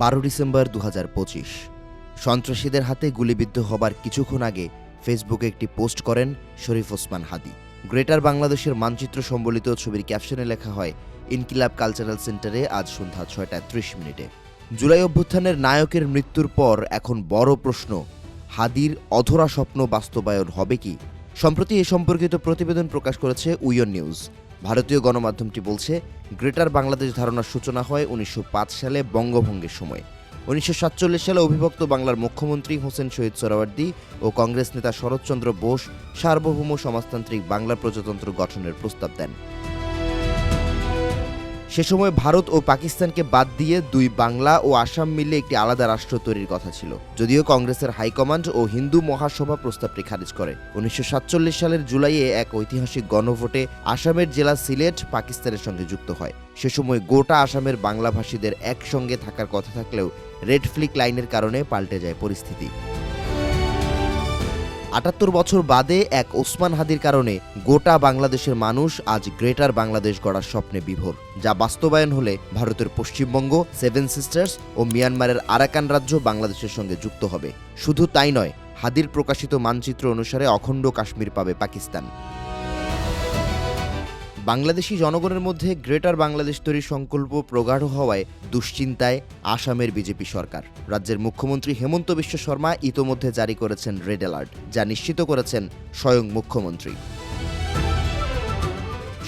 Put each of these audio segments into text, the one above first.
বারো ডিসেম্বর দু হাজার পঁচিশ। সন্ত্রাসীদের হাতে গুলিবিদ্ধ হবার কিছুক্ষণ আগে ফেসবুকে একটি পোস্ট করেন শরীফ ওসমান হাদি। গ্রেটার বাংলাদেশের মানচিত্র সম্বলিত ছবির ক্যাপশনে লেখা হয়, ইনকিলাব কালচারাল সেন্টারে আজ সন্ধ্যা ছয়টা ত্রিশ মিনিটে। জুলাই অভ্যুত্থানের নায়কের মৃত্যুর পর এখন বড় প্রশ্ন, হাদির অধরা স্বপ্ন বাস্তবায়ন হবে কি? সম্প্রতি এ সম্পর্কিত প্রতিবেদন প্রকাশ করেছে উইয়ন নিউজ। ভারতীয় গণমাধ্যমটি বলছে, গ্রেটার বাংলাদেশ ধারণার সূচনা হয় উনিশশো পাঁচ সালে বঙ্গভঙ্গের সময়। উনিশশো সাতচল্লিশ সালে অবিভক্ত বাংলার মুখ্যমন্ত্রী হোসেন শহীদ সোহরাওয়ার্দী ও কংগ্রেস নেতা শরৎচন্দ্র বোস সার্বভৌম সমাজতান্ত্রিক বাংলা প্রজাতন্ত্র গঠনের প্রস্তাব দেন। সে সময় ভারত ও পাকিস্তানকে বাদ দিয়ে দুই বাংলা ও আসাম মিলে একটি আলাদা রাষ্ট্র তৈরির কথা ছিল। যদিও কংগ্রেসের হাইকমান্ড ও হিন্দু মহাসভা প্রস্তাবটি খারিজ করে। উনিশশো সাতচল্লিশ সালের জুলাইয়ে এক ঐতিহাসিক গণভোটে আসামের জেলা সিলেট পাকিস্তানের সঙ্গে যুক্ত হয়। সে সময় গোটা আসামের বাংলাভাষীদের একসঙ্গে থাকার কথা থাকলেও রেড ফ্লিক লাইনের কারণে পাল্টে যায় পরিস্থিতি। আটাত্তর বছর বাদে এক ওসমান হাদির কারণে গোটা বাংলাদেশের মানুষ আজ গ্রেটার বাংলাদেশ গড়ার স্বপ্নে বিভোর, যা বাস্তবায়ন হলে ভারতের পশ্চিমবঙ্গ, সেভেন সিস্টার্স ও মিয়ানমারের আরাকান রাজ্য বাংলাদেশের সঙ্গে যুক্ত হবে। শুধু তাই নয়, হাদির প্রকাশিত মানচিত্র অনুসারে অখণ্ড কাশ্মীর পাবে পাকিস্তান। বাংলাদেশি জনগণের মধ্যে গ্রেটার বাংলাদেশ তৈরির সংকল্প প্রগাঢ় হওয়ায় দুশ্চিন্তায় আসামের বিজেপি সরকার। রাজ্যের মুখ্যমন্ত্রী হেমন্ত বিশ্ব শর্মা ইতোমধ্যে জারি করেছেন রেড অ্যালার্ট, যা নিশ্চিত করেছেন স্বয়ং মুখ্যমন্ত্রী।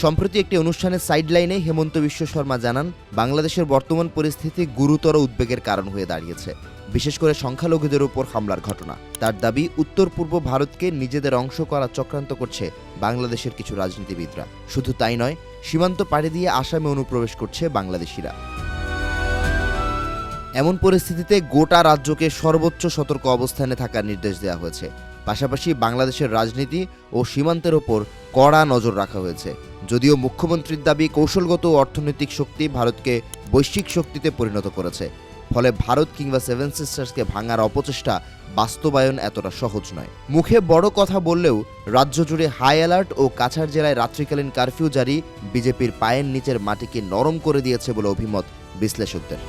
সম্প্রতি একটি অনুষ্ঠানের সাইডলাইনে হেমন্ত বিশ্ব শর্মা জানান, বাংলাদেশের বর্তমান পরিস্থিতি গুরুতর উদ্বেগের কারণ হয়ে দাঁড়িয়েছে। বিশেষ করে সংখ্যালঘুদের উপর হামলার ঘটনা। তার দাবি উত্তর পূর্ব ভারতকে নিজেদের অংশ করা চক্রান্ত করছে বাংলাদেশের কিছু রাজনীতিবিদরা। শুধু তাই নয়, সীমান্ত পাড়ি দিয়ে আসামে অনুপ্রবেশ করছে বাংলাদেশিরা। এমন পরিস্থিতিতে গোটা রাজ্যকে সর্বোচ্চ সতর্ক অবস্থানে থাকার নির্দেশ দেওয়া হয়েছে। পাশাপাশি বাংলাদেশের রাজনীতি ও সীমান্তের ওপর কড়া নজর রাখা হয়েছে। যদিও মুখ্যমন্ত্রীর দাবি কৌশলগত অর্থনৈতিক শক্তি ভারতকে বৈশ্বিক শক্তিতে পরিণত করেছে। ফলে ভারত কিংবা সেভেন সিস্টার্সকে ভাঙার অপচেষ্টা বাস্তবায়ন এতটা সহজ নয়। মুখে বড় কথা বললেও রাজ্য জুড়ে হাই অ্যালার্ট ও কাছাড় জেলায় রাত্রিকালীন কারফিউ জারি, বিজেপির পায়ের নিচের মাটিকে নরম করে দিয়েছে বলে অভিমত বিশ্লেষকদের।